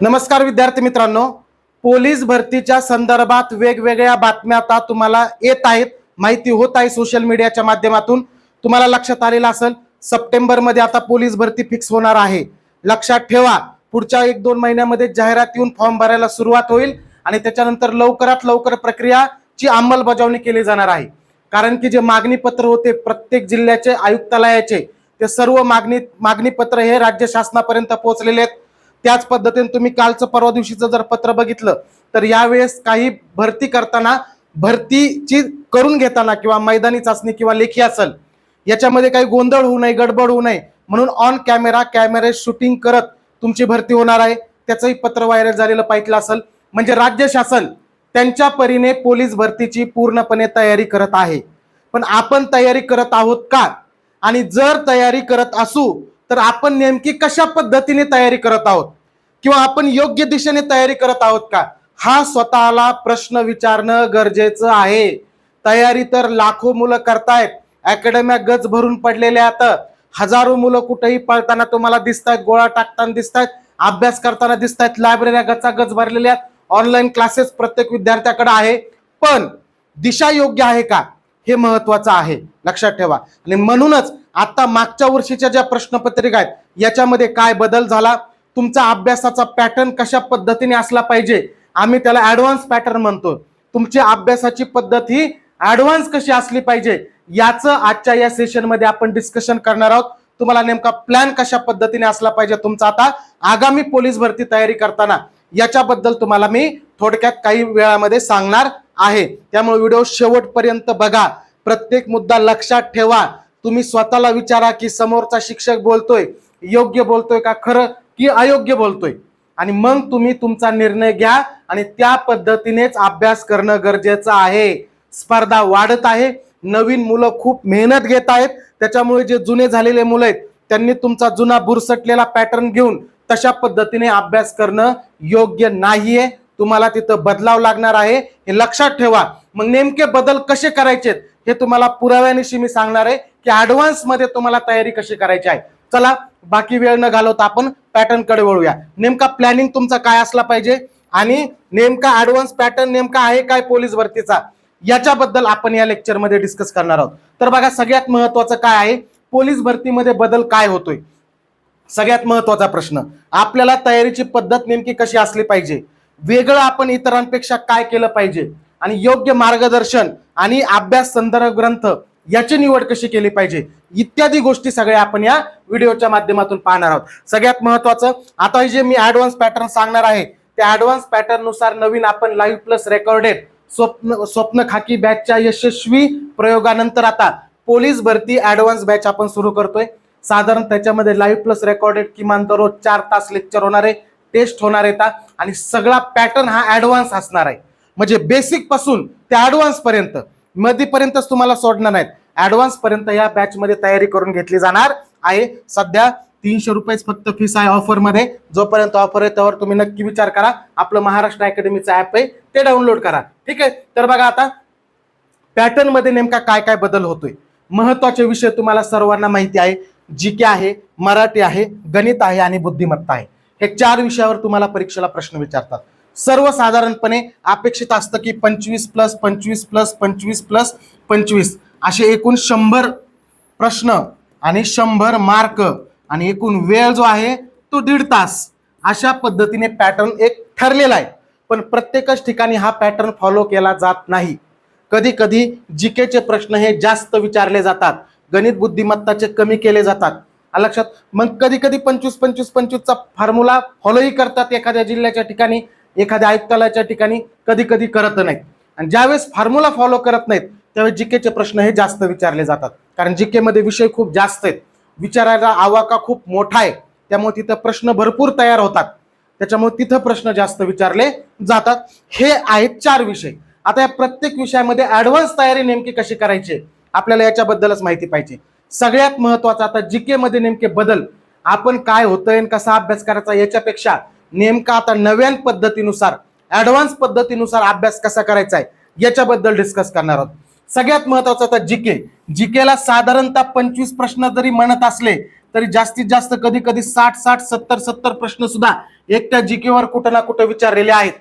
नमस्कार विद्यार्थी मित्रांनो. पोलीस भरतीच्या संदर्भात वेगवेगळ्या बातम्या आता तुम्हाला येत आहेत. माहिती होत आहे सोशल मीडियाच्या माध्यमातून. तुम्हाला लक्षात आलेलं असेल सप्टेंबरमध्ये आता पोलीस भरती फिक्स होणार आहे. लक्षात ठेवा पुढच्या एक दोन महिन्यामध्ये जाहिरात येऊन फॉर्म भरायला सुरुवात होईल आणि त्याच्यानंतर लवकरात लवकर प्रक्रियाची अंमलबजावणी केली जाणार आहे. कारण की जे मागणी पत्र होते प्रत्येक जिल्ह्याचे आयुक्तालयाचे ते सर्व मागणी मागणी पत्र हे राज्य शासनापर्यंत पोहोचलेले आहेत. त्याच पद्धतीने तुम्ही कालचं परवा दिवशीचं जर पत्र बघितलं तर यावेळेस काही भरती करताना भरतीची करून घेताना किंवा मैदानी चाचणी किंवा लेखी असेल याच्यामध्ये काही गोंधळ होऊ नये गडबड होऊ नये म्हणून ऑन कॅमेरा कॅमेरे शूटिंग करत तुमची भरती होणार आहे. त्याचंही पत्र व्हायरल झालेलं पाहिजे असेल. म्हणजे राज्य शासन त्यांच्या परीने पोलीस भरतीची पूर्णपणे तयारी करत आहे. पण आपण तयारी करत आहोत का? आणि जर तयारी करत असू तर आपण नेमकी कशा पद्धतीने तयारी करत आहोत? किंवा आपण योग्य दिशेने तयारी करत आहोत का? हा स्वतःला प्रश्न विचारणं गरजेचं आहे. तयारी तर लाखो मुलं करतायत. अकॅडम्या गज भरून पडलेल्या आहेत. हजारो मुलं कुठेही पळताना तुम्हाला दिसतायत गोळा टाकताना दिसतायत अभ्यास करताना दिसतायत लायब्ररी लायब्रऱ्या गचा गज भरलेल्या आहेत. ऑनलाईन क्लासेस प्रत्येक विद्यार्थ्याकडे आहे. पण दिशा योग्य आहे का? हे महत्वाचं आहे. लक्षात ठेवा. आणि म्हणूनच आता मागच्या वर्षीच्या ज्या प्रश्नपत्रिका आहेत याच्यामध्ये काय बदल झाला? तुमचा अभ्यासाचा पॅटर्न कशा पद्धतीने असला पाहिजे? आम्ही त्याला ऍडव्हान्स पॅटर्न म्हणतो. तुमची अभ्यासाची पद्धत ही ऍडव्हान्स कशी असली पाहिजे? याचं आजच्या या सेशनमध्ये आपण डिस्कशन करणार आहोत. तुम्हाला नेमका प्लॅन कशा पद्धतीने असला पाहिजे तुमचा आता? आगामी पोलीस भरती तयारी करताना याच्याबद्दल तुम्हाला मी थोडक्यात काही वेळामध्ये सांगणार आहे. त्यामुळे व्हिडिओ शेवटपर्यंत बघा. प्रत्येक मुद्दा लक्षात ठेवा. तुम्ही स्वतःला विचारा की समोरचा शिक्षक बोलतोय योग्य बोलतोय का खरं की अयोग्य बोलतोय? आणि मग तुम्ही तुमचा निर्णय घ्या आणि त्या पद्धतीनेच अभ्यास करणं गरजेचं आहे. स्पर्धा वाढत आहे. नवीन मुलं खूप मेहनत घेत आहेत. त्याच्यामुळे जे जुने झालेले मुलं आहेत त्यांनी तुमचा जुना बुरसटलेला पॅटर्न घेऊन तशा पद्धतीने अभ्यास करणं योग्य नाहीये. तुम्हाला तिथं बदलाव लागणार आहे. हे लक्षात ठेवा. मग नेमके बदल कसे करायचेत हे तुम्हाला पुराव्यानिशी मी सांगणार आहे. की ऍडव्हान्समध्ये तुम्हाला तयारी कशी करायची आहे? चला बाकी वेळ न घालवता आपण पॅटर्नकडे वळूया. नेमका प्लॅनिंग तुमचा काय असला पाहिजे? आणि नेमका ऍडव्हान्स पॅटर्न नेमका आहे काय पोलीस भरतीचा याच्याबद्दल आपण या लेक्चरमध्ये डिस्कस करणार आहोत. तर बघा सगळ्यात महत्वाचं काय आहे? पोलीस भरतीमध्ये बदल काय होतोय? सगळ्यात महत्त्वाचा प्रश्न. आपल्याला तयारीची पद्धत नेमकी कशी असली पाहिजे? वेगळं आपण इतरांपेक्षा काय केलं पाहिजे? आणि योग्य मार्गदर्शन आणि अभ्यास संदर्भ ग्रंथ याची निवड कशी केली पाहिजे? इत्यादी गोष्टी सगळ्या आपण या व्हिडिओच्या माध्यमातून पाहणार आहोत. सगळ्यात महत्वाचं आता हे जे मी ऍडव्हान्स पॅटर्न सांगणार आहे त्या ऍडव्हान्स पॅटर्ननुसार नवीन आपण लाईव्ह प्लस रेकॉर्डेड स्वप्न स्वप्न खाकी बॅचच्या यशस्वी प्रयोगानंतर आता पोलीस भरती ऍडव्हान्स बॅच आपण सुरू करतोय. साधारण त्याच्यामध्ये लाईव्ह प्लस रेकॉर्डेड किमान दररोज चार तास लेक्चर होणार आहे टेस्ट होणार आहेत आणि सगळा पॅटर्न हा ऍडव्हान्स असणार आहे. म्हणजे बेसिकपासून ते ऍडव्हान्स पर्यंत. मध्येपर्यंतच तुम्हाला सोडणार नाहीत. ऍडव्हान्स पर्यंत या बॅच मध्ये तयारी करून घेतली जाणार आहे. सध्या तीनशे रुपयेच फक्त फीस आहे ऑफरमध्ये जोपर्यंत ऑफर आहे त्यावर तुम्ही नक्की विचार करा. आपलं महाराष्ट्र अकॅडमीचं ऍप आहे ते डाउनलोड करा. ठीक आहे? तर बघा आता पॅटर्नमध्ये नेमका काय काय बदल होतोय? महत्त्वाचे विषय तुम्हाला सर्वांना माहिती आहे. जी के आहे मराठी आहे गणित आहे आणि बुद्धिमत्ता आहे. हे चार विषयावर तुम्हाला परीक्षेला प्रश्न विचारतात. सर्वसाधारणपणे अपेक्षित असतं की पंचवीस प्लस पंचवीस प्लस पंचवीस प्लस पंचवीस. असे एकूण शंभर प्रश्न आणि शंभर मार्क आणि एकूण वेळ जो आहे तो दीड तास. अशा पद्धतीने पॅटर्न एक ठरलेला आहे. पण प्रत्येकच ठिकाणी हा पॅटर्न फॉलो केला जात नाही. कधी कधी जीकेचे प्रश्न हे जास्त विचारले जातात. गणित बुद्धिमत्ताचे कमी केले जातात. लक्षात? मग कधी कधी पंचवीस पंचवीस पंचवीसचा फॉर्म्युला फॉलोही करतात एखाद्या जिल्ह्याच्या ठिकाणी. एखाद्या आयुक्तालयाच्या ठिकाणी कधी कधी करत नाहीत. आणि ज्यावेळेस फॉर्म्युला फॉलो करत नाहीत त्यावेळेस जीकेचे प्रश्न हे जास्त विचारले जातात. कारण जीकेमध्ये विषय खूप जास्त आहेत. विचारायला आवाका खूप मोठा आहे. त्यामुळे तिथं प्रश्न भरपूर तयार होतात. त्याच्यामुळे तिथं प्रश्न जास्त विचारले जातात. हे आहेत चार विषय. आता या प्रत्येक विषयामध्ये ॲडव्हान्स तयारी नेमकी कशी करायची? आपल्याला याच्याबद्दलच माहिती पाहिजे. सगळ्यात महत्वाचं आता जीकेमध्ये नेमके बदल. आपण काय होतंय कसा अभ्यास करायचा याच्यापेक्षा नेमका आता नव्यान पद्धतीनुसार ऍडव्हान्स पद्धतीनुसार अभ्यास कसा करायचा आहे याच्याबद्दल डिस्कस करणार आहोत. सगळ्यात महत्वाचं आता जीके जीकेला साधारणतः पंचवीस प्रश्न जरी म्हणत असले तरी जास्तीत जास्त कधी कधी साठ साठ सत्तर सत्तर प्रश्न सुद्धा एकट्या जीकेवर कुठं ना कुठं विचारलेले आहेत.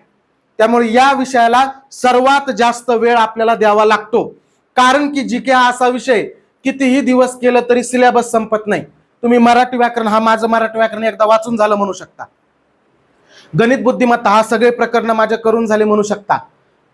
त्यामुळे या विषयाला सर्वात जास्त वेळ आपल्याला द्यावा लागतो. कारण की जीके हा असा विषय कितीही दिवस केलं तरी सिलेबस संपत नाही. तुम्ही मराठी व्याकरण हा माझं मराठी व्याकरण एकदा वाचून झालं म्हणू शकता. गणित बुद्धिमत्ता हा सगळे प्रकरण माझ्या करून झाले म्हणू शकता.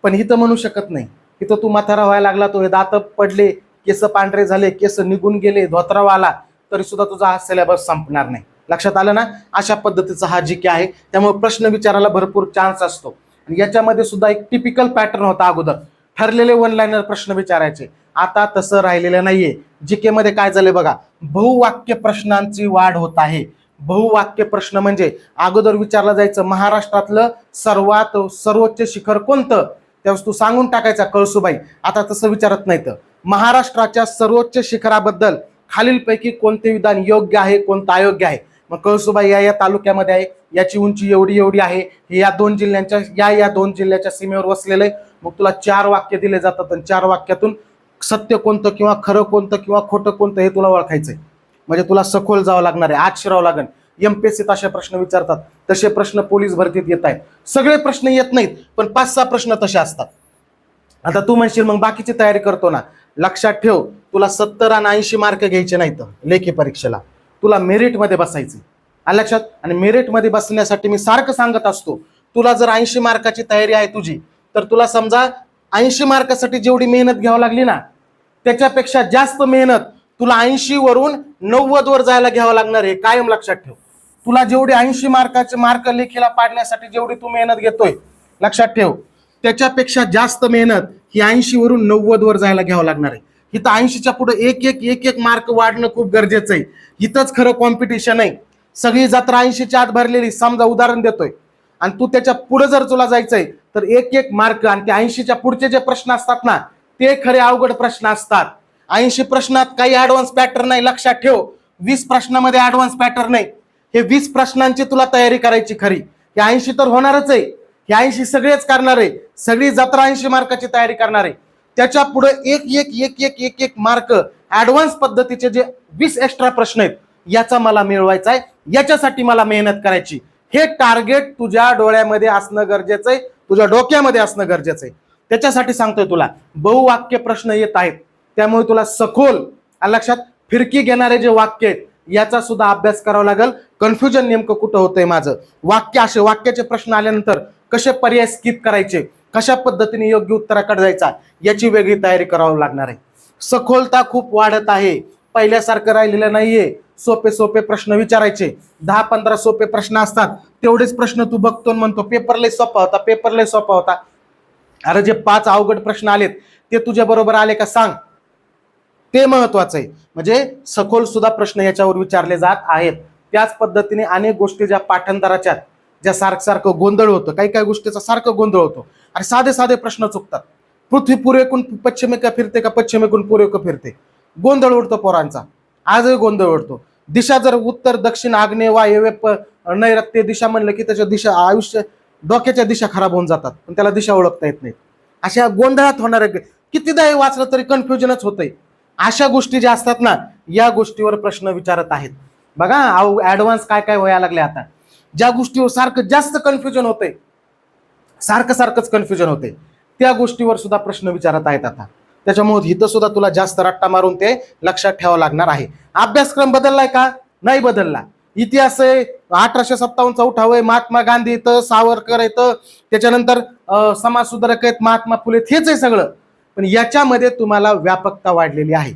पण इथं म्हणू शकत नाही. इथं तू म्हातारा व्हायला लागला तो हे दात पडले केस पांढरे झाले केस निघून गेले धोत्रावा आला तरी सुद्धा तुझा हा सिलेबस संपणार नाही. लक्षात आलं ना? अशा पद्धतीचा हा जी के आहे. त्यामुळे प्रश्न विचारायला भरपूर चान्स असतो. आणि याच्यामध्ये सुद्धा एक टिपिकल पॅटर्न होता अगोदर. ठरलेले वन लाईनर प्रश्न विचारायचे. आता तसं राहिलेलं नाहीये. जी केमध्ये काय झाले बघा. बहुवाक्य प्रश्नांची वाढ होत आहे. बहुवाक्य प्रश्न म्हणजे अगोदर विचारलं जायचं महाराष्ट्रातलं सर्वात सर्वोच्च शिखर कोणतं? त्यावेळेस तू सांगून टाकायचा कळसुबाई. आता तसं विचारत नाही तर महाराष्ट्राच्या सर्वोच्च शिखराबद्दल खालीलपैकी कोणते विधान योग्य आहे कोणतं अयोग्य आहे? मग कळसुबाई या या तालुक्यामध्ये आहे. याची उंची एवढी एवढी आहे. हे या दोन जिल्ह्यांच्या या या दोन जिल्ह्याच्या सीमेवर वसलेलं आहे. मग तुला चार वाक्य दिले जातात आणि चार वाक्यातून सत्य कोणतं किंवा खरं कोणतं किंवा खोटं कोणतं हे तुला ओळखायचं आहे म्हणजे तुला सखोल जावं लागणार आहे आज शिरावं लागेल. एमपीएससीत असे प्रश्न विचारतात तसे प्रश्न पोलीस भरतीत येत आहेत. सगळे प्रश्न येत नाहीत पण पाच सहा प्रश्न तसे असतात. आता तू म्हणशील मग बाकीची तयारी करतो ना. लक्षात ठेव तुला सत्तर आणि ऐंशी मार्क घ्यायचे नाहीत लेखी परीक्षेला. तुला मेरिटमध्ये बसायचे. आलं लक्षात? आणि मेरिटमध्ये बसण्यासाठी मी सारखं सांगत असतो तुला जर ऐंशी मार्काची तयारी आहे तुझी तर तुला समजा ऐंशी मार्कासाठी जेवढी मेहनत घ्यावी लागली ना त्याच्यापेक्षा जास्त मेहनत तुला ऐंशी वरून नव्वद वर जायला घ्यावं लागणार आहे कायम लक्षात ठेव. तुला जेवढी ऐंशी मार्काचे मार्क लेखीला पाडण्यासाठी जेवढी तू मेहनत घेतोय लक्षात ठेव. त्याच्यापेक्षा जास्त मेहनत ही ऐंशी वरून नव्वद वर जायला घ्यावं लागणार आहे. इथं ऐंशीच्या पुढे एक एक एक एक मार्क वाढणं खूप गरजेचं आहे. इथंच खरं कॉम्पिटिशन आहे. सगळी जत्रा ऐंशीच्या आत भरलेली समजा उदाहरण देतोय. आणि तू त्याच्या पुढे जर तुला जायचंय तर एक एक मार्क आणि ते ऐंशीच्या पुढचे जे प्रश्न असतात ना ते खरे अवघड प्रश्न असतात. ऐंशी प्रश्नात काही ऍडव्हान्स पॅटर्न नाही लक्षात ठेव. वीस प्रश्नामध्ये ऍडव्हान्स पॅटर्न नाही. हे वीस प्रश्नांची तुला तयारी करायची खरी. हे ऐंशी तर होणारच आहे. हे ऐंशी सगळेच करणार आहे. सगळी जत्रा ऐंशी मार्काची तयारी करणार आहे. त्याच्या पुढे एक एक एक एक एक एक मार्क ऍडव्हान्स पद्धतीचे जे वीस एक्स्ट्रा प्रश्न आहेत याचा मला मिळवायचा आहे. याच्यासाठी मला मेहनत करायची. हे टार्गेट तुझ्या डोळ्यामध्ये असणं गरजेचं आहे. तुझ्या डोक्यामध्ये असणं गरजेचं आहे. त्याच्यासाठी सांगतोय तुला. बहुवाक्य प्रश्न येत आहेत. त्यामुळे तुला सखोल लक्षात फिरकी घेणारे जे वाक्य आहेत याचा सुद्धा अभ्यास करावा लागेल. कन्फ्युजन नेमकं कुठं होतंय माझं? वाक्य असे वाक्याचे प्रश्न आल्यानंतर कसे पर्याय स्किप करायचे? कशा पद्धतीने योग्य उत्तराकडे जायचा याची वेगळी तयारी करावी लागणार आहे. सखोलता खूप वाढत आहे. पहिल्यासारखं राहिलेलं नाहीये. सोपे सोपे प्रश्न विचारायचे. दहा पंधरा सोपे प्रश्न असतात. तेवढेच प्रश्न तू बघतो म्हणतो पेपर लय सोपा होता पेपर लय सोपा होता. अरे जे पाच अवघड प्रश्न आलेत ते तुझ्या बरोबर आले का सांग. ते महत्वाचं आहे. म्हणजे सखोल सुद्धा प्रश्न याच्यावर विचारले जात आहेत. त्याच पद्धतीने अनेक गोष्टी ज्या पाठांतराच्या ज्या सारखं सारखं गोंधळ होतं काही काही गोष्टीचा सारखं गोंधळ होतो. आणि साधे साधे प्रश्न चुकतात. पृथ्वी पूर्वेकून पश्चिमेका फिरते का पश्चिमेकून पूर्वेक फिरते? गोंधळ उडतो पोरांचा. आजही गोंधळ उडतो. दिशा जर उत्तर दक्षिण आग्नेय वायव्य प नैऋत्य दिशा म्हणलं की त्याच्या दिशा आयुष्य डोक्याच्या दिशा खराब होऊन जातात. पण त्याला दिशा ओळखता येत नाही अशा गोंधळात होणारे कितीदा हे वाचलं तरी कन्फ्युजनच होतंय. अशा गोष्टी ज्या असतात ना या गोष्टीवर प्रश्न विचारत आहेत. बघा ऍडव्हान्स काय काय व्हायला लागले आता. ज्या गोष्टीवर सारखं जास्त कन्फ्युजन होतंय सारखं सारखंच कन्फ्युजन होते त्या गोष्टीवर सुद्धा प्रश्न विचारत आहेत आता. त्याच्यामुळे हिथं सुद्धा तुला जास्त रट्टा मारून ते लक्षात ठेवावं लागणार आहे. अभ्यासक्रम बदललाय का? नाही बदलला. इतिहास आहे अठराशे सत्तावन्न उठाव आहे महात्मा गांधी येतं सावरकर येतं त्याच्यानंतर समाजसुधारक समाज सुधारक आहेत महात्मा फुले हेच आहे सगळं. पण याच्यामध्ये तुम्हाला व्यापकता वाढलेली आहे.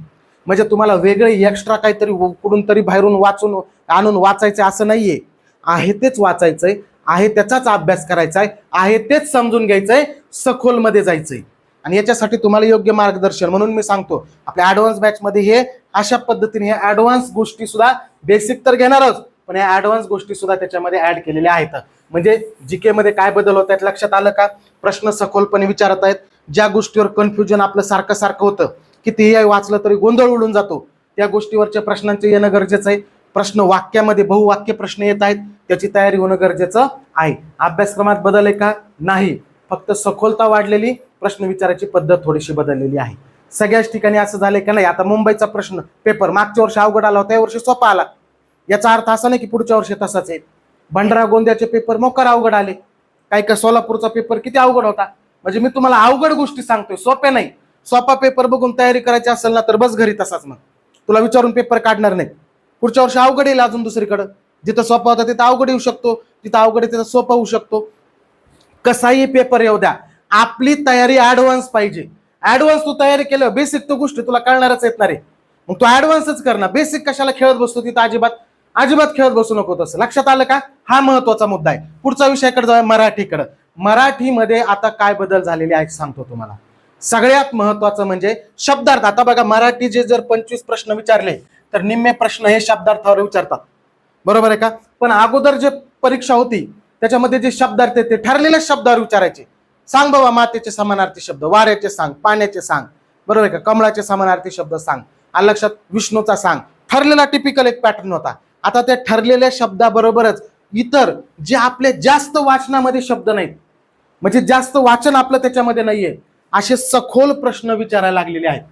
म्हणजे तुम्हाला वेगळे एक्स्ट्रा काहीतरी कुठून तरी बाहेरून वाचून आणून वाचायचं असं नाहीये. आहे तेच वाचायचंय आहे त्याचाच अभ्यास करायचा आहे आहे तेच समजून घ्यायचंय सखोलमध्ये जायचंय. आणि याच्यासाठी तुम्हाला योग्य मार्गदर्शन. म्हणून मी सांगतो आपल्या ऍडव्हान्स बॅचमध्ये हे अशा पद्धतीने हे ऍडव्हान्स गोष्टी सुद्धा बेसिक तर घेणारच पण या ऍडव्हान्स गोष्टी सुद्धा त्याच्यामध्ये ऍड केलेल्या आहेत. म्हणजे जीके मध्ये काय बदल होत आहेत लक्षात आलं का? प्रश्न सखोलपणे विचारत आहेत. ज्या गोष्टीवर कन्फ्युजन आपलं सारखं सारखं होतं की ते वाचलं तरी गोंधळ उडून जातो. त्या गोष्टीवरच्या प्रश्नांचे येणं गरजेचं आहे. प्रश्न वाक्यामध्ये बहुवाक्य प्रश्न येत आहेत. त्याची तयारी होणं गरजेचं आहे. अभ्यासक्रमात बदल आहे का? नाही. फक्त सखोलता वाढलेली प्रश्न विचारायची पद्धत थोडीशी बदललेली आहे. सगळ्याच ठिकाणी असं झालंय का नाही? आता मुंबईचा प्रश्न पेपर मागच्या वर्षी अवघड आला होता या वर्षी सोपा आला. याचा अर्थ असा नाही की पुढच्या वर्षी तसाच आहे. भंडारा गोंद्याचे पेपर मोकार अवघड आले. काही काय सोलापूरचा पेपर किती अवघड होता? म्हणजे मी तुम्हाला अवघड गोष्टी सांगतोय सोप्या नाही. सोपा पेपर बघून तयारी करायची असेल ना तर बस घरी तसाच मग. तुला विचारून पेपर काढणार नाही. पुढच्या वर्षी अवघड येईल अजून दुसरीकडं. जिथं सोपा होता तिथं अवघड येऊ शकतो तिथं अवघड आहे तिथं सोपा होऊ शकतो. कसाही पेपर येऊ द्या आपली तयारी ऍडव्हान्स पाहिजे. ऍडव्हान्स तू तयारी केलं बेसिक तो गोष्टी तुला कळणारच येत नाही मग तू ऍडव्हान्सच कर ना. बेसिक कशाला खेळत बसतो तिथं अजिबात? अजिबात खेळत बसू नको तसं. लक्षात आलं का? हा महत्त्वाचा मुद्दा आहे. पुढचा विषयाकडे जाऊया मराठीकडे. मराठीमध्ये आता काय बदल झालेले आहेत सांगतो तुम्हाला. सगळ्यात महत्वाचं म्हणजे शब्दार्थ. आता बघा मराठीचे जर पंचवीस प्रश्न विचारले तर निम्मे प्रश्न हे शब्दार्थावर विचारतात. बरोबर आहे का? पण अगोदर जे परीक्षा होती त्याच्यामध्ये जे शब्दार्थ ते ठरलेल्या शब्दावर विचारायचे. सांग बाबा मातेचे समानार्थी शब्द वाऱ्याचे सांग पाण्याचे सांग. बरोबर आहे का? कमळाचे समानार्थी शब्द सांग. आ लक्षात विष्णूचा सांग. ठरलेला टिपिकल एक पॅटर्न होता. आता त्या ठरलेल्या शब्दाबरोबरच इतर जे आपले जास्त वाचनामध्ये शब्द नाहीत म्हणजे जास्त वाचन आपलं त्याच्यामध्ये नाहीये. असे सखोल प्रश्न विचारायला लागलेले आहेत.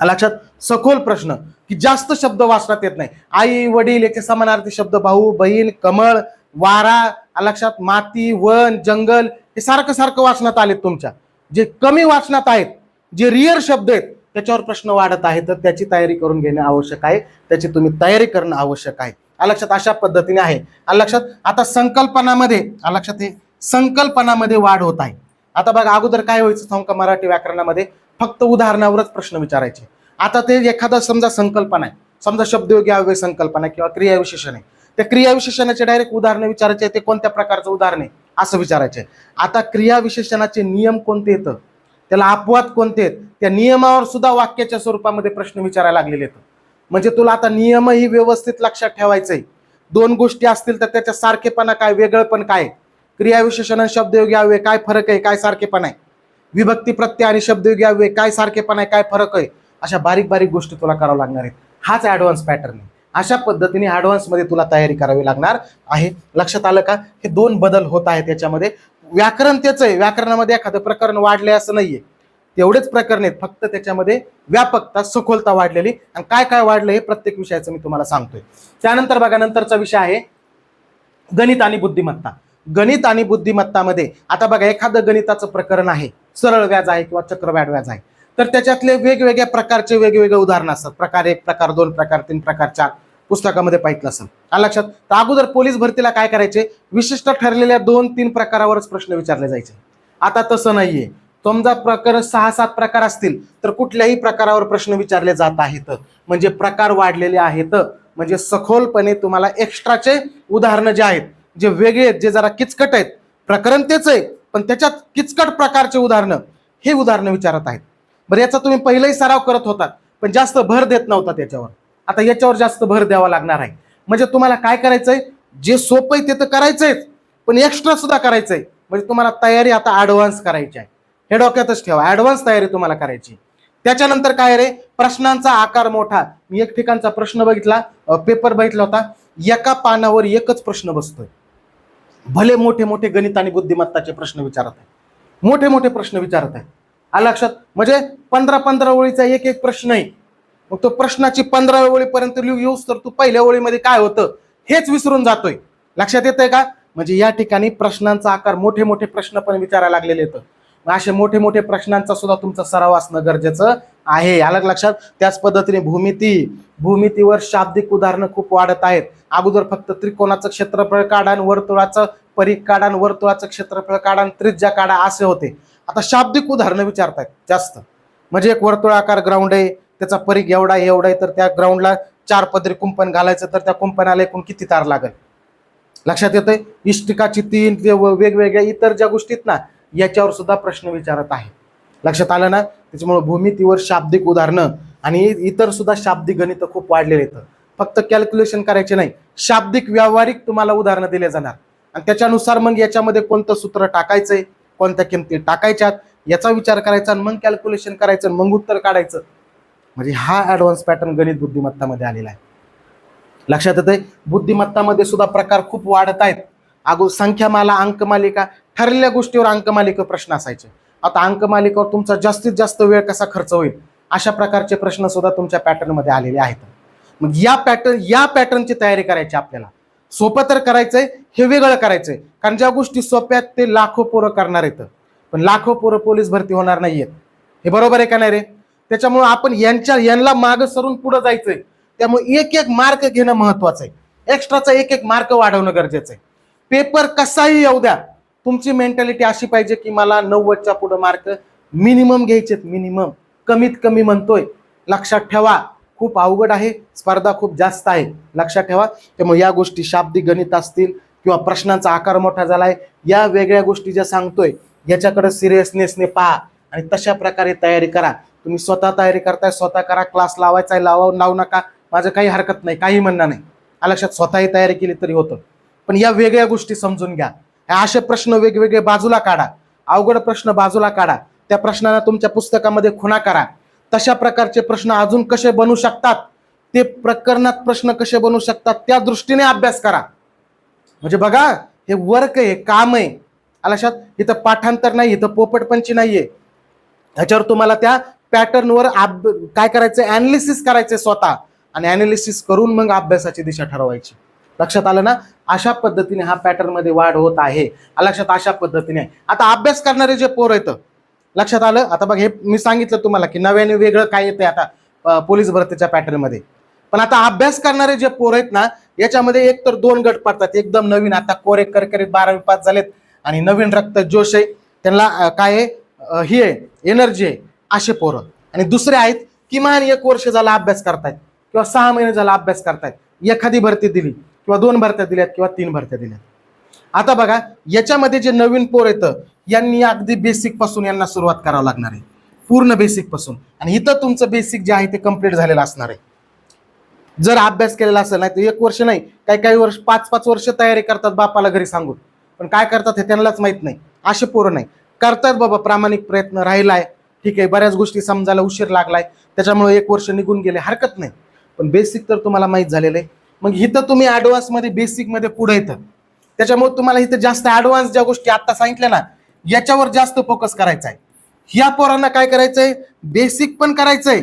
लक्षात? सखोल प्रश्न. की जास्त शब्द वाचण्यात येत नाही. आई वडील याचे समानार्थी शब्द भाऊ बहीण कमळ वारा लक्षात? माती वन जंगल हे सारखं सारखं वाचण्यात आलेत तुमच्या. जे कमी वाचनात आहेत जे रिअर शब्द आहेत त्याच्यावर प्रश्न वाढत आहे तर त्याची तयारी करून घेणे आवश्यक आहे. त्याची तुम्ही तयारी करणं आवश्यक आहे. लक्षात? अशा पद्धतीने आहे. लक्षात? आता संकल्पनामध्ये लक्षात हे संकल्पनामध्ये वाढ होत आहे. आता बघा अगोदर काय व्हायचं सांग का मराठी व्याकरणामध्ये? फक्त उदाहरणावरच प्रश्न विचारायचे. आता ते एखादा समजा संकल्पना आहे. समजा शब्दयोगी अव्यय संकल्पना किंवा क्रियाविशेषण आहे. त्या क्रियाविशेषणाचे डायरेक्ट उदाहरणं विचारायचे ते कोणत्या प्रकारचं उदाहरण आहे? असं विचारायचे. आता क्रियाविशेषणाचे नियम कोणते येतं त्याला अपवाद कोणते आहेत? त्या नियमावर सुद्धा वाक्याच्या स्वरूपामध्ये प्रश्न विचारायला लागलेले आहेत. म्हणजे तुला आता नियमही व्यवस्थित लक्षात ठेवायचंय. दोन गोष्टी असतील तर त्याच्या सारखेपणा काय वेगळं पण काय? क्रियाविशेषण आणि शब्दयोगी अव्यय काय फरक आहे काय सारखेपण आहे. विभक्ती प्रत्यय आणि शब्दयोगी अव्यय काय सारखेपण आहे काय फरक आहे अशा बारीक बारीक गोष्टी तुला करावं लागणार आहेत. हाच ॲडव्हान्स पॅटर्न आहे. अशा पद्धतीने ॲडव्हान्समध्ये तुला तयारी करावी लागणार आहे. लक्षात आलं का? हे दोन बदल होत आहेत त्याच्यामध्ये व्याकरण त्याचं आहे. व्याकरणामध्ये एखादं प्रकरण वाढले असं नाहीये. तेवढेच प्रकरण आहेत. फक्त त्याच्यामध्ये व्यापकता सखोलता वाढलेली. आणि काय काय वाढलं हे प्रत्येक विषयाचं मी तुम्हाला सांगतोय. त्यानंतर बघा नंतरचा विषय आहे गणित आणि बुद्धिमत्ता. गणित आणि बुद्धिमत्तामध्ये. आता बघा एखादं गणिताचं प्रकरण आहे सरळ व्याज आहे किंवा चक्रव्याड व्याज आहे. तर त्याच्यातले वेगवेगळ्या प्रकारचे वेगवेगळे उदाहरणं असतात. प्रकार एक प्रकार दोन प्रकार तीन प्रकार चार पुस्तकामध्ये पाहिजे असेल. लक्षात तर अगोदर पोलीस भरतीला काय करायचे? विशिष्ट ठरलेल्या दोन तीन प्रकारावरच प्रश्न विचारले जायचे. आता तसं नाहीये. समजा प्रकार सहा सात प्रकार असतील तर कुठल्याही प्रकारावर प्रश्न विचारले जात आहेत. म्हणजे प्रकार वाढलेले आहेत. म्हणजे सखोलपणे तुम्हाला एक्स्ट्राचे उदाहरणं जे आहेत जे वेगळे आहेत जे जरा किचकट आहेत प्रकरण तेच आहे पण त्याच्यात किचकट प्रकारचे उदाहरणं हे उदाहरणं विचारत आहेत. बरं याचा तुम्ही पहिलाही सराव करत होतात पण जास्त भर देत नव्हता त्याच्यावर. आता याच्यावर जास्त भर द्यावा लागणार आहे. म्हणजे तुम्हाला काय करायचंय? जे सोपं आहे ते तर करायचंयच पण एक्स्ट्रा सुद्धा करायचंय. म्हणजे तुम्हाला तयारी आता ऍडव्हान्स करायची आहे. हे डोक्यातच ठेवा ऍडव्हान्स तयारी तुम्हाला करायची. त्याच्यानंतर काय रे? प्रश्नांचा आकार मोठा. मी एक ठिकाणचा प्रश्न बघितला पेपर बघितला होता. एका पानावर एकच प्रश्न बसतोय. भले मोठे मोठे गणित आणि बुद्धिमत्ताचे प्रश्न विचारत आहे मोठे मोठे प्रश्न विचारत आहे आला लक्षात? म्हणजे पंधरा पंधरा ओळीचा एक एक प्रश्न आहे. मग तो प्रश्नाची पंधरा ओळीपर्यंत लिहू येऊस तर तू पहिल्या ओळीमध्ये काय होतं? हेच विसरून जातोय. लक्षात येतंय का? म्हणजे या ठिकाणी प्रश्नांचा आकार मोठे मोठे प्रश्न पण विचारायला लागलेले आहेत. असे मोठे मोठे प्रश्नांचा सुद्धा तुमचा सराव असणं गरजेचं आहे. याला लक्षात त्याच पद्धतीने भूमिती भूमितीवर शाब्दिक उदाहरणं खूप वाढत आहेत. अगोदर फक्त त्रिकोणाचं क्षेत्रफळ काढा आणि वर्तुळाचं परीख काढा आणि वर्तुळाचं क्षेत्रफळ काढा आणि त्रिज्या काढा असे होते. आता शाब्दिक उदाहरणं विचारतायत जास्त. म्हणजे एक वर्तुळाकार ग्राउंड आहे त्याचा परीख एवढा आहे एवढा आहे तर त्या ग्राउंडला चार पदरी कुंपण घालायचं तर त्या कुंपणाला एकूण किती तार लागेल? लक्षात येतंय? इष्टिकाची तीन व- वेगवेगळ्या इतर ज्या गोष्टीत ना याच्यावर सुद्धा प्रश्न विचारत आहे. लक्षात आलं ना? त्याच्यामुळे भूमितीवर शाब्दिक उदाहरणं आणि इतर सुद्धा शाब्दिक गणित खूप वाढलेले आहेत. फक्त कॅल्क्युलेशन करायचे नाही. शाब्दिक व्यावहारिक तुम्हाला उदाहरणं दिले जाणार. आणि त्याच्यानुसार मग याच्यामध्ये कोणतं सूत्र टाकायचंय कोणत्या किमती टाकायच्यात याचा विचार करायचा आणि मग कॅल्क्युलेशन करायचं आणि मग उत्तर काढायचं. म्हणजे हा ऍडव्हान्स पॅटर्न गणित बुद्धिमत्तामध्ये आलेला आहे. लक्षात येते बुद्धिमत्तामध्ये सुद्धा प्रकार खूप वाढत आहेत. अगो संख्यामाला अंकमालिका ठरलेल्या गोष्टीवर अंकमालिका प्रश्न असायचे. आता अंकमालिकावर तुमचा जास्तीत जास्त वेळ कसा खर्च होईल? अशा प्रकारचे प्रश्न सुद्धा तुमच्या पॅटर्नमध्ये आलेले आहेत. मग या पॅटर्न या पॅटर्नची तयारी करायची आपल्याला. सोपं तर करायचंय हे वेगळं करायचंय. कारण ज्या गोष्टी सोप्या आहेत ते लाखो पोरं करणार आहेत. पण लाखो पोरं पोलीस भरती होणार नाहीयेत. हे बरोबर आहे का नाही रे? त्याच्यामुळे आपण यांच्या यांना मागं सरून पुढे जायचंय. त्यामुळे एक एक मार्क घेणं महत्वाचं आहे एक्स्ट्राचा एक एक मार्क वाढवणं गरजेचं आहे पेपर कसाही येऊ द्या तुमची मेंटॅलिटी अशी पाहिजे की मला नव्वदच्या पुढे मार्क मिनिमम घ्यायचेत मिनिमम कमीत कमी म्हणतोय. लक्षात ठेवा. खूप अवघड आहे. स्पर्धा खूप जास्त आहे. लक्षात ठेवा. त्यामुळे या गोष्टी शाब्दिक गणित असतील किंवा प्रश्नांचा आकार मोठा झालाय या वेगळ्या गोष्टी ज्या सांगतोय याच्याकडे सिरियसनेसने पहा आणि तशा प्रकारे तयारी करा. तुम्ही स्वतः तयारी करताय स्वतः करा. क्लास लावायचा आहे लावा लावू नका. माझं काही हरकत नाही काही म्हणणं नाही. आ लक्षात स्वतःही तयारी केली तरी होतं. पण या वेगळ्या गोष्टी समजून घ्या. असे प्रश्न वेगवेगळे बाजूला काढा. अवघड प्रश्न बाजूला काढा. त्या प्रश्नांना तुमच्या पुस्तकामध्ये खुणा करा. तशा प्रकारचे प्रश्न अजून कसे बनू शकतात? ते प्रकरणात प्रश्न कसे बनू शकतात? त्या दृष्टीने अभ्यास करा. म्हणजे बघा हे वर्क आहे काम आहे. अलाशात इथं पाठांतर नाही इथं पोपटपंची नाहीये. ह्याच्यावर तुम्हाला त्या पॅटर्नवर काय करायचं अॅनालिसिस करायचंय स्वतः. आणि अनालिसिस करून मग अभ्यासाची दिशा ठरवायची. लक्षात आलं ना? अशा पद्धतीने हा पॅटर्नमध्ये वाढ होत आहे. लक्षात अशा पद्धतीने. आता अभ्यास करणारे जे पोर आहेत लक्षात आलं? आता बघ हे मी सांगितलं तुम्हाला की नव्याने वेगळं काय येतंय आता पोलीस भरतीच्या पॅटर्नमध्ये पण आता अभ्यास करणारे जे पोर आहेत ना याच्यामध्ये एक तर दोन गट पडतात. एकदम नवीन आता कोरे करकरीत बारावी पास झालेत. आणि नवीन रक्त जोश आहे. त्यांना काय आहे? ही आहे एनर्जी आहे. असे पोरं. आणि दुसरे आहेत किमान एक वर्ष झाला अभ्यास करतायत. किंवा सहा महिने झाला अभ्यास करतायत. एखादी भरती दिली. किंवा दोन भरत्या दिल्यात किंवा तीन भरत्या दिल्यात. आता बघा याच्यामध्ये जे नवीन पोर येतं यांनी अगदी बेसिकपासून यांना सुरुवात करावं लागणार आहे. पूर्ण बेसिकपासून. आणि इथं तुमचं बेसिक जे आहे ते कंप्लीट झालेलं असणार आहे. जर अभ्यास केलेला असेल नाही तर एक वर्ष नाही काही काही वर्ष पाच पाच वर्ष तयारी करतात बापाला घरी सांगून. पण काय करतात हे त्यांनाच माहीत नाही. असे पोरं नाही. करतात बाबा प्रामाणिक प्रयत्न राहिलाय. ठीक आहे बऱ्याच गोष्टी समजायला उशीर लागलाय. त्याच्यामुळे एक वर्ष निघून गेले हरकत नाही. पण बेसिक तर तुम्हाला माहीत झालेलं आहे. मग इथं तुम्ही ॲडव्हान्समध्ये बेसिकमध्ये पुढे येतं. त्याच्यामुळे तुम्हाला इथं जास्त ॲडव्हान्स ज्या गोष्टी आता सांगितल्या ना याच्यावर जास्त फोकस करायचा आहे ह्या पोरांना काय करायचंय? बेसिक पण करायचंय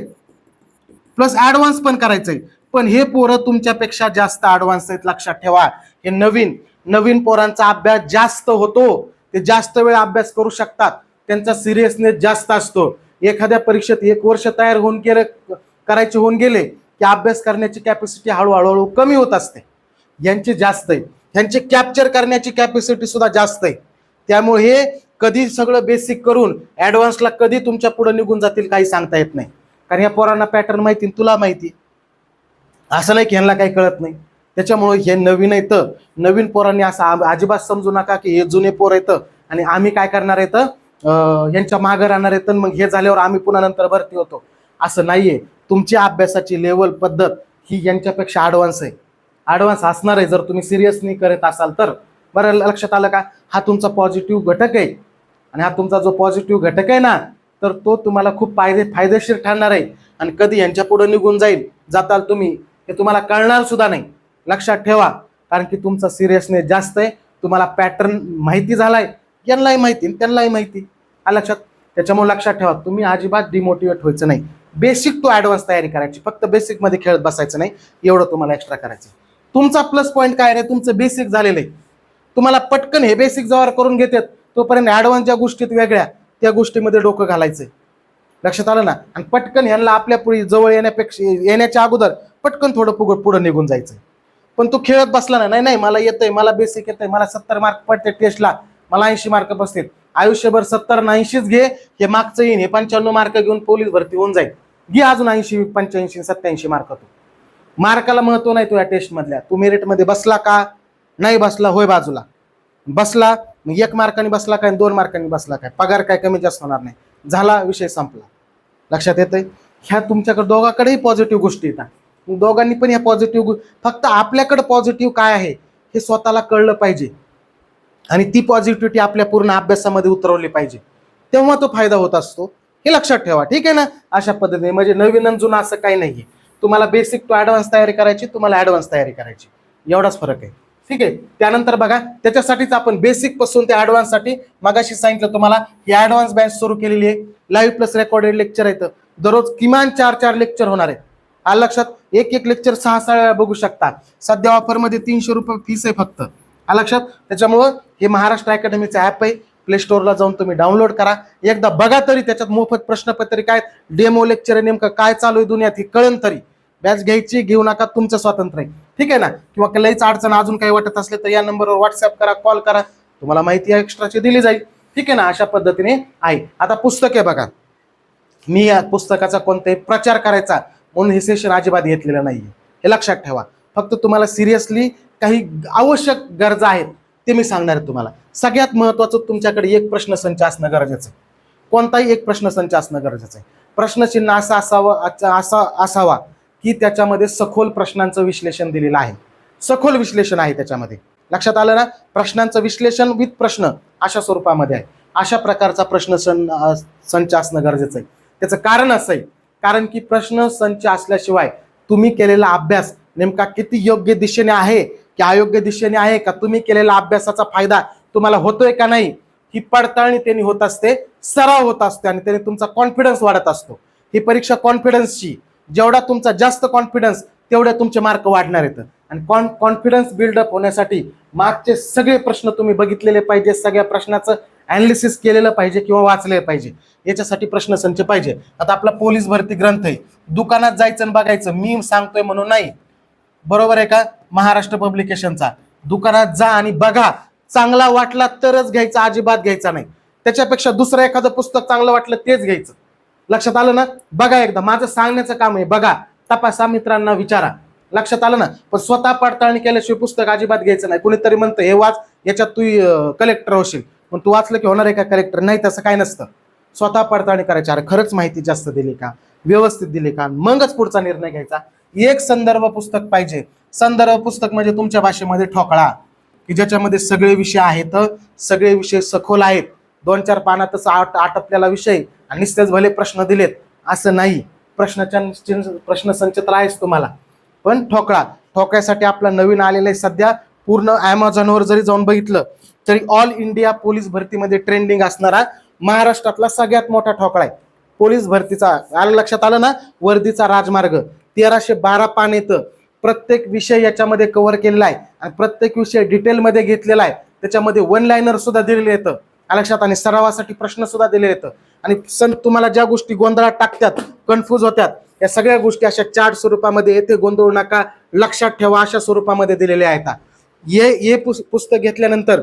प्लस ॲडव्हान्स पण करायचंय. पण हे पोरं तुमच्यापेक्षा जास्त ॲडव्हान्स आहेत लक्षात ठेवा. हे नवीन नवीन पोरांचा अभ्यास जास्त होतो. ते जास्त वेळ अभ्यास करू शकतात. त्यांचा सिरियसनेस जास्त असतो. एखाद्या परीक्षेत एक वर्ष तयार होऊन गेलं करायचे होऊन गेले की अभ्यास करण्याची कॅपॅसिटी हळूहळू कमी होत असते. यांची जास्त आहे. यांची कॅप्चर करण्याची कॅपॅसिटी सुद्धा जास्त आहे. त्यामुळे हे कधी सगळं बेसिक करून ॲडव्हान्सला कधी तुमच्यापुढे निघून जातील काही सांगता येत नाही. कारण या पोरांना पॅटर्न माहिती तुला माहिती. असं नाही की ह्यांना काही कळत नाही. त्याच्यामुळे हे नवीन येतं नवीन पोरांनी असं अजिबात समजू नका की हे जुने पोर येतं आणि आम्ही काय करणार येतं यांच्या मागं राहणार येतं मग हे झाल्यावर आम्ही पुन्हा नंतर भरती होतो. असं नाहीये. तुमची अभ्यासाची लेवल पद्धत ही यांच्यापेक्षा ॲडव्हान्स आहे. ॲडव्हान्स असणार आहे. जर तुम्ही सिरियसली करत असाल तर. बरं लक्षात आलं का? हा तुमचा पॉझिटिव्ह घटक आहे. आणि हा तुमचा जो पॉझिटिव्ह घटक आहे ना तर तो तुम्हाला खूप फायदे फायदेशीर ठरणार आहे. आणि कधी यांच्या पुढे निघून जाईल जाताल तुम्ही हे तुम्हाला कळणार सुद्धा नाही. लक्षात ठेवा. कारण की तुमचा सिरियसनेस जास्त आहे. तुम्हाला पॅटर्न माहिती झालाय. यांनाही माहिती त्यांनाही माहिती. आ लक्षात? त्याच्यामुळे लक्षात ठेवा. तुम्ही अजिबात डिमोटिवेट व्हायचं नाही. बेसिक टू ॲडव्हान्स तयारी करायची. फक्त बेसिकमध्ये खेळत बसायचं नाही. एवढं तुम्हाला एक्स्ट्रा करायचं तुमचा प्लस पॉईंट काय रे? तुमचं बेसिक झालेलं आहे. तुम्हाला पटकन हे बेसिक जवळ करून घेतात. तोपर्यंत ॲडव्हान्स ज्या गोष्टीत वेगळ्या त्या गोष्टीमध्ये डोकं घालायचं लक्षात आलं ना? आणि पटकन ह्यांना आपल्या पुढे जवळ येण्यापेक्षा येण्याच्या अगोदर पटकन थोडं पुढं पुढं निघून जायचं पण तू खेळत बसला ना नाही नाही मला येतंय मला बेसिक येतंय मला सत्तर मार्क पडते टेस्टला मला ऐंशी मार्क बसतील. आयुष्यभर सत्तर ऐंशीच घे. हे मागचं येईन. हे पंच्याण्णव मार्क घेऊन पोलीस भरती होऊन जाईल. घे अजून ऐंशी पंच्याऐंशी सत्याऐंशी मार्क तू. मार्काला महत्त्व नाही तुझ्या या टेस्टमधल्या तू मेरिटमध्ये बसला का? नाही बसला होय बाजूला. बसला मग एक मार्काने बसला काय दोन मार्कांनी बसला काय पगार काय कमी जास्त होणार नाही. झाला विषय संपला. लक्षात येतंय? ह्या तुमच्याकडे दोघाकडेही पॉझिटिव्ह गोष्टी येतात. दोघांनी पण ह्या पॉझिटिव्ह फक्त आपल्याकडे पॉझिटिव्ह काय आहे हे स्वतःला कळलं पाहिजे. आणि ती पॉझिटिव्हिटी आपल्या पूर्ण अभ्यासामध्ये उतरवली पाहिजे. तेव्हा तो फायदा होत असतो. हे लक्षात ठेवा. ठीक आहे ना? अशा पद्धतीने. म्हणजे नवीन आणि जुनं असं काही नाहीये. तुम्हाला बेसिक टू ॲडव्हान्स तयारी करायची तुम्हाला ॲडव्हान्स तयारी करायची. एवढाच फरक आहे. ठीक आहे? त्यानंतर बघा त्याच्यासाठीच आपण बेसिकपासून ते ॲडव्हान्ससाठी मगाशी सांगितलं तुम्हाला ही ॲडव्हान्स बॅच सुरू केलेली आहे. लाईव्ह प्लस रेकॉर्डेड लेक्चर आहेत दररोज किमान चार चार लेक्चर होणार आहेत. आलं लक्षात? एक एक लेक्चर सहा सहा वेळा बघू शकता. सध्या ऑफरमध्ये तीनशे रुपये फीस आहे फक्त. हा लक्षात? त्याच्यामुळं हे महाराष्ट्र अकॅडमीचं ॲप आहे. प्ले स्टोअरला जाऊन तुम्ही डाउनलोड करा. एकदा बघा तरी त्याच्यात मोफत प्रश्नपत्रिका आहेत डेमो लेक्चर आहे नेमकं काय चालू आहे दुनियात हे कळन तरी. बॅच घ्यायची घेऊ नका तुमचं स्वातंत्र्य आहे. ठीक आहे ना? किंवा लईच अडचण अजून काही वाटत असले तर या नंबरवर व्हॉट्सअप करा कॉल करा. तुम्हाला माहिती एक्स्ट्राची दिली जाईल. ठीक आहे ना? अशा पद्धतीने आहे. आता पुस्तक आहे बघा. मी या पुस्तकाचा कोणताही प्रचार करायचा म्हणून हे सेशन अजिबात घेतलेलं नाहीये. हे लक्षात ठेवा. फक्त तुम्हाला सिरियसली काही आवश्यक गरजा आहेत ते मी सांगणार आहे तुम्हाला. सगळ्यात महत्त्वाचं तुमच्याकडे एक प्रश्न संच असणं गरजेचं आहे. कोणताही एक प्रश्न संच असणं गरजेचं आहे. प्रश्नचिन्ह असा असावं असा असावा की त्याच्यामध्ये सखोल प्रश्नांचं विश्लेषण दिलेलं आहे. सखोल विश्लेषण आहे त्याच्यामध्ये. लक्षात आलं ना? प्रश्नांचं विश्लेषण विथ प्रश्न अशा स्वरूपामध्ये आहे. अशा प्रकारचा प्रश्न सं संच असणं गरजेचं आहे. त्याचं कारण असं आहे. कारण की प्रश्न संच असल्याशिवाय तुम्ही केलेला अभ्यास नेमका किती योग्य दिशेने आहे की अयोग्य दिशेने आहे का? तुम्ही केलेला अभ्यासाचा फायदा तुम्हाला होतोय का नाही? ही पडताळणी त्यांनी होत असते सराव होत असते आणि त्याने तुमचा कॉन्फिडन्स वाढत असतो. ही परीक्षा कॉन्फिडन्सची जेवढा तुमचा जास्त कॉन्फिडन्स तेवढे तुमचे मार्क वाढणार आहेत. आणि कॉन कॉन्फिडन्स बिल्डअप होण्यासाठी मागचे सगळे प्रश्न तुम्ही बघितलेले पाहिजे सगळ्या प्रश्नाचं अनालिसिस केलेलं पाहिजे किंवा वाचलेलं पाहिजे. याच्यासाठी प्रश्नसंच पाहिजे. आता आपला पोलीस भरती ग्रंथ आहे. दुकानात जायचं आणि बघायचं. मी सांगतोय म्हणून नाही. बरोबर आहे का? महाराष्ट्र पब्लिकेशनचा. दुकानात जा आणि बघा. चांगला वाटला तरच घ्यायचा अजिबात घ्यायचा नाही. त्याच्यापेक्षा दुसरं एखादं पुस्तक चांगलं वाटलं तेच घ्यायचं. लक्षात आलं ना? बघा एकदा. माझं सांगण्याचं काम आहे बघा. तपासा मित्रांना विचारा. लक्षात आलं ना? पण स्वतः पडताळणी केल्याशिवाय पुस्तक अजिबात घ्यायचं नाही. कुणीतरी म्हणतं हे वाच याच्यात तू कलेक्टर होशील. पण तू वाचलं की होणार आहे का कलेक्टर नाही तसं काय नसतं. स्वतः पडताळणी करायची. अरे खरंच माहिती जास्त दिली का? व्यवस्थित दिली का? मगच पुढचा निर्णय घ्यायचा. एक संदर्भ पुस्तक पाहिजे. संदर्भ पुस्तक म्हणजे तुमच्या भाषेमध्ये ठोकळा की ज्याच्यामध्ये सगळे विषय आहेत सगळे विषय सखोल आहेत. दोन चार पानातच आट आटपलेला विषय आणि नुसतेच भले प्रश्न दिलेत असं नाही. प्रश्नाच्या प्रश्नसंच तर आहेच तुम्हाला. पण ठोकळा ठोकळ्यासाठी आपला नवीन आलेला आहे सध्या. पूर्ण ॲमेझॉनवर जरी जाऊन बघितलं तरी ऑल इंडिया पोलीस भरतीमध्ये ट्रेंडिंग असणारा महाराष्ट्रातला सगळ्यात मोठा ठोकळा आहे. पोलीस भरतीचा आलं लक्षात आलं ना? वर्दीचा राजमार्ग. तेराशे बारा पान येतं. प्रत्येक विषय याच्यामध्ये कव्हर केलेला आहे. आणि प्रत्येक विषय डिटेलमध्ये घेतलेला आहे. त्याच्यामध्ये वन लाईनर सुद्धा दिलेलं येतं. लक्षात आणि सरावासाठी प्रश्न सुद्धा दिले येतं. आणि सण तुम्हाला ज्या गोष्टी गोंधळात टाकतात कन्फ्यूज होत्यात या सगळ्या गोष्टी अशा चार्ट स्वरूपामध्ये येथे गोंधळू नका लक्षात ठेवा अशा स्वरूपामध्ये दिलेल्या आहेत. हे हे पुस- पुस्तक घेतल्यानंतर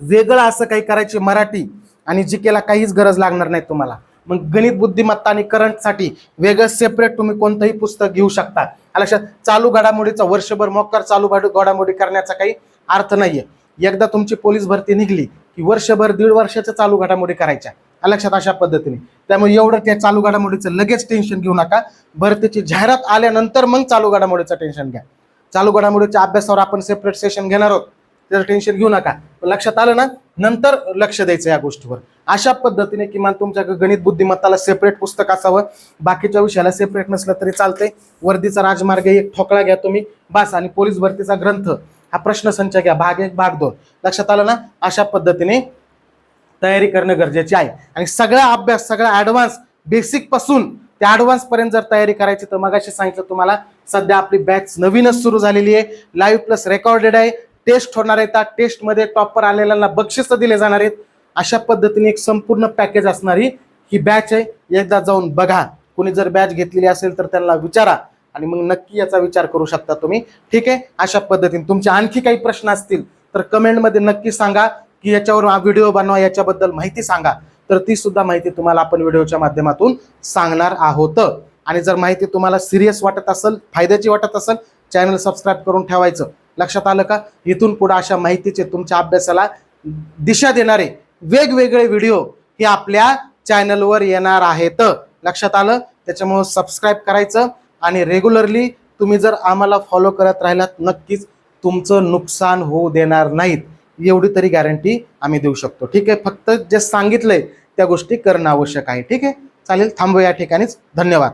वेगळं असं काही करायची मराठी आणि जी केला काहीच गरज लागणार नाही तुम्हाला. मग गणित बुद्धिमत्ता आणि करंटसाठी वेगळं सेपरेट तुम्ही कोणतंही पुस्तक घेऊ शकता. लक्षात? चालू घडामोडीचा वर्षभर मोकर चालू घड- घडामोडी करण्याचा काही अर्थ नाहीये. एकदा तुमची पोलीस भरती निघली की वर्षभर दीड वर्षाच्या चालू घडामोडी करायच्या. लक्षात? अशा पद्धतीने. त्यामुळे एवढं त्या चालू घडामोडीचं लगेच टेन्शन घेऊ नका. भरतीची जाहिरात आल्यानंतर मग चालू घडामोडीचं टेन्शन घ्या. चालू घडामोडीच्या अभ्यासावर आपण सेपरेट सेशन घेणार आहोत. त्याचं टेन्शन घेऊ नका. पण लक्षात आलं ना? नंतर लक्ष द्यायचं या गोष्टीवर. अशा पद्धतीने किमान तुमच्या गणित बुद्धिमत्ताला सेपरेट पुस्तक असावं. बाकीच्या विषयाला सेपरेट नसलं तरी चालते वर्दीचा राजमार्ग एक ठोकळा घ्या तुम्ही. बस आणि पोलीस भरतीचा ग्रंथ हा प्रश्नसंच घ्या. भाग एक भाग दोन. लक्षात आलं ना? अशा पद्धतीने तयारी करणं गरजेची आहे. आणि सगळा अभ्यास सगळा ऍडव्हान्स बेसिकपासून ते ऍडव्हान्स पर्यंत जर तयारी करायची तर मगाशी सांगितलं तुम्हाला सध्या आपली बॅच नवीनच सुरू झालेली आहे. लाईव्ह प्लस रेकॉर्डेड आहे. टेस्ट होणार आहे त्या टेस्टमध्ये टॉपर आलेल्यांना बक्षिसं दिले जाणार आहेत. अशा पद्धतीने एक संपूर्ण पॅकेज असणारी ही बॅच आहे. एकदा जाऊन बघा. कोणी जर बॅच घेतलेली असेल तर त्यांना विचारा. आणि मग नक्की याचा विचार करू शकता तुम्ही. ठीक आहे? अशा पद्धतीने तुमचे आणखी काही प्रश्न असतील तर कमेंटमध्ये नक्की सांगा. की याच्यावर व्हिडिओ बनवा याच्याबद्दल माहिती सांगा. तर ती सुद्धा माहिती तुम्हाला आपण व्हिडिओच्या माध्यमातून सांगणार आहोत. आणि जर माहिती तुम्हाला सिरियस वाटत असेल फायद्याची वाटत असेल चॅनल सबस्क्राईब करून ठेवायचं. लक्षात आलं का? इथून पुढे अशा माहितीचे तुमच्या अभ्यासाला दिशा देणारे वेगवेगळे व्हिडिओ हे आपल्या चॅनलवर येणार आहेत. लक्षात आलं? त्याच्यामुळं सबस्क्राईब करायचं आणि रेग्युलरली तुम्ही जर आम्हाला फॉलो करत राहिलात नक्कीच तुमचं नुकसान होऊ देणार नाहीत. एवढी तरी गॅरंटी आम्ही देऊ शकतो. ठीक आहे? फक्त जे सांगितलंय त्या गोष्टी करणं आवश्यक आहे. ठीक आहे? चालेल थांबू या ठिकाणीच. धन्यवाद.